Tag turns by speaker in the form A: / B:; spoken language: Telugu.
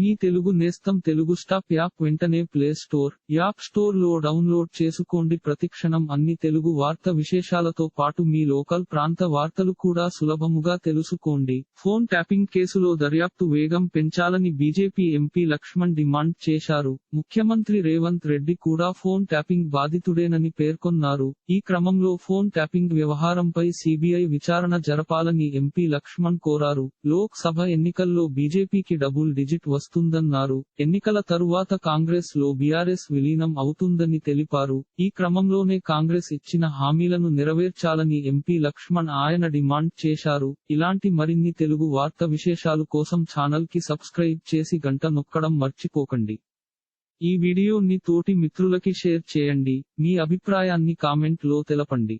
A: మీ తెలుగు నేస్తం తెలుగు స్టాప్ యాప్ వెంటనే ప్లే స్టోర్ యాప్ స్టోర్లో డౌన్లోడ్ చేసుకోండి. ప్రతిక్షణం అన్ని తెలుగు వార్త విశేషాలతో పాటు మీ లోకల్ ప్రాంత వార్తలు కూడా సులభముగా తెలుసుకోండి. ఫోన్ ట్యాపింగ్ కేసులో దర్యాప్తు వేగం పెంచాలని బీజేపీ ఎంపీ లక్ష్మణ్ డిమాండ్ చేశారు. ముఖ్యమంత్రి రేవంత్ రెడ్డి కూడా ఫోన్ ట్యాపింగ్ బాధితుడేనని పేర్కొన్నారు. ఈ క్రమంలో ఫోన్ ట్యాపింగ్ వ్యవహారంపై సిబిఐ విచారణ జరపాలని ఎంపీ లక్ష్మణ్ కోరారు. లోక్ సభ ఎన్నికల్లో బీజేపీకి డబుల్ డిజిట్ వస్తుందన్నారు. ఎన్నికల తరువాత కాంగ్రెస్లో బీఆర్ఎస్ విలీనం అవుతుందని తెలిపారు. ఈ క్రమంలోనే కాంగ్రెస్ ఇచ్చిన హామీలను నెరవేర్చాలని ఎంపీ లక్ష్మణ్ ఆయన డిమాండ్ చేశారు. ఇలాంటి మరిన్ని తెలుగు వార్త విశేషాలు కోసం ఛానల్కి సబ్స్క్రైబ్ చేసి గంట నొక్కడం మర్చిపోకండి. ఈ వీడియోని తోటి మిత్రులకి షేర్ చేయండి. మీ అభిప్రాయాన్ని కామెంట్లో తెలపండి.